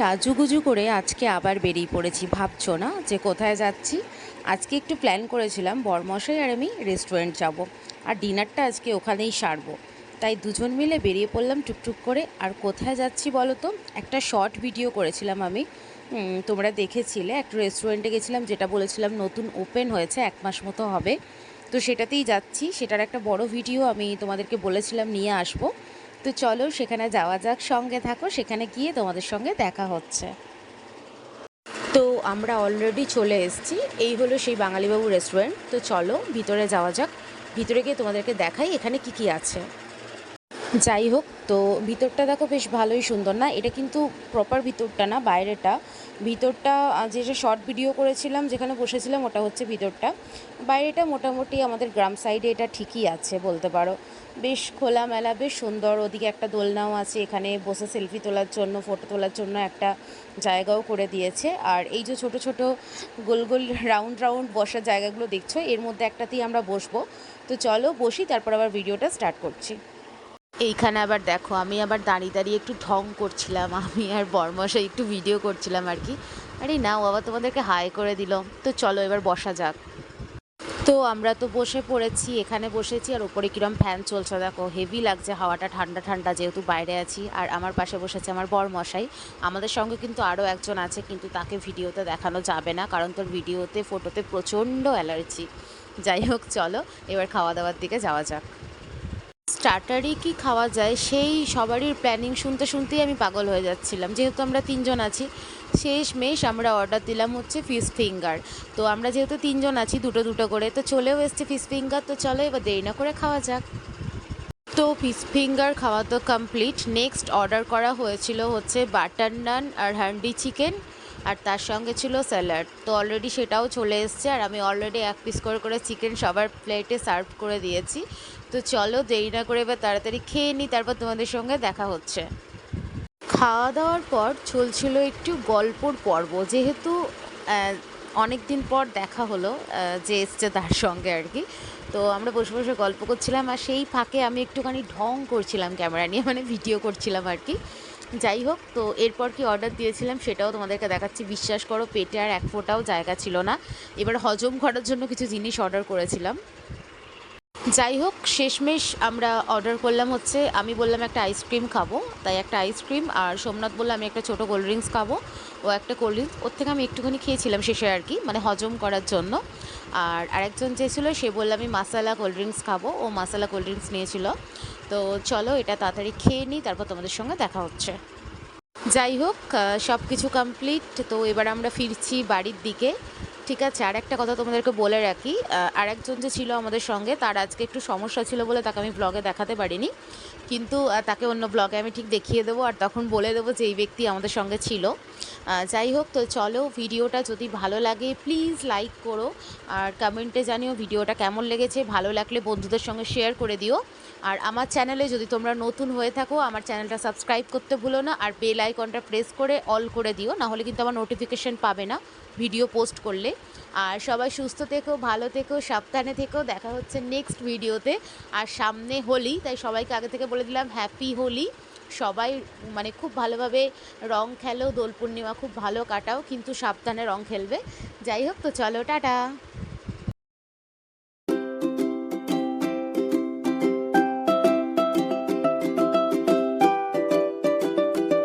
সাজুগুজু করে আজকে আবার বেরিয়ে পড়েছি। ভাবছ না যে কোথায় যাচ্ছি? আজকে একটু প্ল্যান করেছিলাম, বরমশাই আর আমি রেস্টুরেন্ট যাব। আর ডিনারটা আজকে ওখানেই সারবো। তাই দুজন মিলে বেরিয়ে পড়লাম টুকটুক করে। আর কোথায় যাচ্ছি বলো তো? একটা শর্ট ভিডিও করেছিলাম আমি। তোমরা দেখেছিলে, একটা রেস্টুরেন্টে গেছিলাম, যেটা বলেছিলাম নতুন ওপেন হয়েছে, এক মাস মতো হবে। তো সেটাতেই যাচ্ছি। সেটার একটা বড় ভিডিও আমি তোমাদেরকে বলেছিলাম, নিয়ে আসব। তো চলো সেখানে যাওয়া যাক, সঙ্গে থাকো, সেখানে গিয়ে তোমাদের সঙ্গে দেখা হচ্ছে। তো আমরা অলরেডি চলে এসেছি, এই হলো সেই বাঙালিবাবু রেস্টুরেন্ট তো চলো ভিতরে যাওয়া যাক। ভিতরে গিয়ে তোমাদেরকে দেখাই এখানে কি কি আছে। যাই হোক তো ভিতরটা দেখো বেশ ভালোই সুন্দর না? এটা কিন্তু প্রপার ভিতরটা না বাইরেটা ভিতরটা আহ, যে যে শর্ট ভিডিও করেছিলাম যেখানে বসেছিলাম ওটা হচ্ছে ভিতরটা। বাইরেটা মোটামুটি আমাদের গ্রাম সাইডে এটা ঠিকই আছে বলতে পারো। বেশ খোলামেলা বেশ সুন্দর। ওদিকে একটা দোলনাও আছে এখানে বসে সেলফি তোলার জন্য ফটো তোলার জন্য একটা জায়গাও করে দিয়েছে। আর এই যে ছোট ছোট গোল গোল রাউন্ড রাউন্ড বসার জায়গাগুলো দেখছ এর মধ্যে একটাতেই আমরা বসবো। তো চলো বসি তারপর আবার ভিডিওটা স্টার্ট করছি। এইখানে আবার দেখো, আমি আবার দাঁড়িয়ে দাঁড়িয়ে একটু ঢং করছিলাম, আমি আর বর্মশাই একটু ভিডিও করছিলাম আর কি। আরে নাও আবার তোমাদেরকে হাই করে দিল। তো চলো এবার বসা যাক। তো আমরা তো বসে পড়েছি, এখানে বসেছি, আর ওপরে কিরম ফ্যান চলছে দেখো। হেভি লাগছে, হাওয়াটা ঠান্ডা ঠান্ডা যেহেতু বাইরে আছি, আর আমার পাশে বসেছে আমার বর মশাই আমাদের সঙ্গে কিন্তু আরও একজন আছে, কিন্তু তাকে ভিডিওতে দেখানো যাবে না, কারণ তোর ভিডিওতে ফটোতে প্রচণ্ড অ্যালার্জি যাই হোক, চলো, এবার খাওয়া দাওয়ার দিকে যাওয়া যাক। স্টার্টারে কি খাওয়া যায়, সেই সবারই প্ল্যানিং শুনতে শুনতেই আমি পাগল হয়ে যাচ্ছিলাম। যেহেতু আমরা তিনজন আছি শেষ মেশ আমরা অর্ডার দিলাম হচ্ছে ফিশ ফিঙ্গার তো আমরা যেহেতু তিনজন আছি দুটো দুটো করে, তো চলেও এসছে ফিশ ফিঙ্গার তো চলো এবার দেরি না করে খাওয়া যাক। তো ফিশ ফিঙ্গার খাওয়া তো কমপ্লিট নেক্সট অর্ডার করা হয়েছিল হচ্ছে বাটার নান আর হান্ডি চিকেন আর তার সঙ্গে ছিল স্যালাড। তো অলরেডি সেটাও চলে এসছে আর আমি অলরেডি এক পিস করে করে চিকেন সবার প্লেটে সার্ভ করে দিয়েছি। তো চলো দেরি না করে এবার তাড়াতাড়ি খেয়ে নিই তারপর তোমাদের সঙ্গে দেখা হচ্ছে। খাওয়া দাওয়ার পর চলছিল একটু গল্পর পর্ব। যেহেতু অনেক দিন পর দেখা হলো যে এসছে তার সঙ্গে আর কি। তো আমরা বসে বসে গল্প করছিলাম আর সেই ফাঁকে আমি একটুখানি ঢং করছিলাম ক্যামেরা নিয়ে মানে ভিডিও করছিলাম আর কি। যাই হোক, তো এরপর কি অর্ডার দিয়েছিলাম সেটাও তোমাদেরকে দেখাচ্ছি। বিশ্বাস করো, পেটে আর এক ফোঁটাও জায়গা ছিল না। এবার হজম ঘটার জন্য কিছু জিনিস অর্ডার করেছিলাম। যাই হোক, শেষমেশ আমরা অর্ডার করলাম হচ্ছে, আমি বললাম একটা আইসক্রিম খাব। তাই একটা আইসক্রিম আর সোমনাথ বললাম আমি একটা ছোটো কোল্ড ড্রিঙ্কস খাব। ও একটা কোল্ড ড্রিঙ্কস ওর থেকে আমি একটুখানি খেয়েছিলাম শেষে আর কি মানে হজম করার জন্য। আর আরেকজন যে ছিল, সে বলল, আমি মাসালা কোল্ড ড্রিঙ্কস খাব। ও মাসালা কোল্ড ড্রিঙ্কস নিয়েছিল। তো চলো, এটা তাড়াতাড়ি খেয়ে নিই, তারপর তোমাদের সঙ্গে দেখা হচ্ছে। যাই হোক সব কিছু কমপ্লিট তো এবার আমরা ফিরছি বাড়ির দিকে। ঠিক আছে, আর একটা কথা তোমাদেরকে বলে রাখি আর একজন যে ছিল আমাদের সঙ্গে, তার আজকে একটু সমস্যা ছিল বলে তাকে আমি ব্লগে দেখাতে পারিনি। কিন্তু তাকে অন্য ব্লগে আমি ঠিক দেখিয়ে দেবো, আর তখন বলে দেবো যে এই ব্যক্তি আমাদের সঙ্গে ছিল। যাই হোক, তো চলো ভিডিওটা যদি ভালো লাগে প্লিজ লাইক করো, আর কমেন্টে জানিও ভিডিওটা কেমন লেগেছে। ভালো লাগলে বন্ধুদের সঙ্গে শেয়ার করে দিও। আর আমার চ্যানেলে যদি তোমরা নতুন হয়ে থাকো, আমার চ্যানেলটা সাবস্ক্রাইব করতে ভুলো না, আর বেল আইকনটা প্রেস করে অল করে দিও, না হলে কিন্তু আমার নোটিফিকেশন পাবে না ভিডিও পোস্ট করলে। আর সবাই সুস্থ থেকো, ভালো থেকো, সাবধানে থেকো। দেখা হচ্ছে নেক্সট ভিডিওতে আর সামনে হোলি, তাই সবাইকে আগে থেকে বলে দিলাম হ্যাপি হোলি। সবাই মানে খুব ভালোভাবে রং খেলো, দোল পূর্ণিমা খুব ভালো কাটাও, কিন্তু সাবধানে রং খেলবে। যাই হোক, তো চলো, টাটা।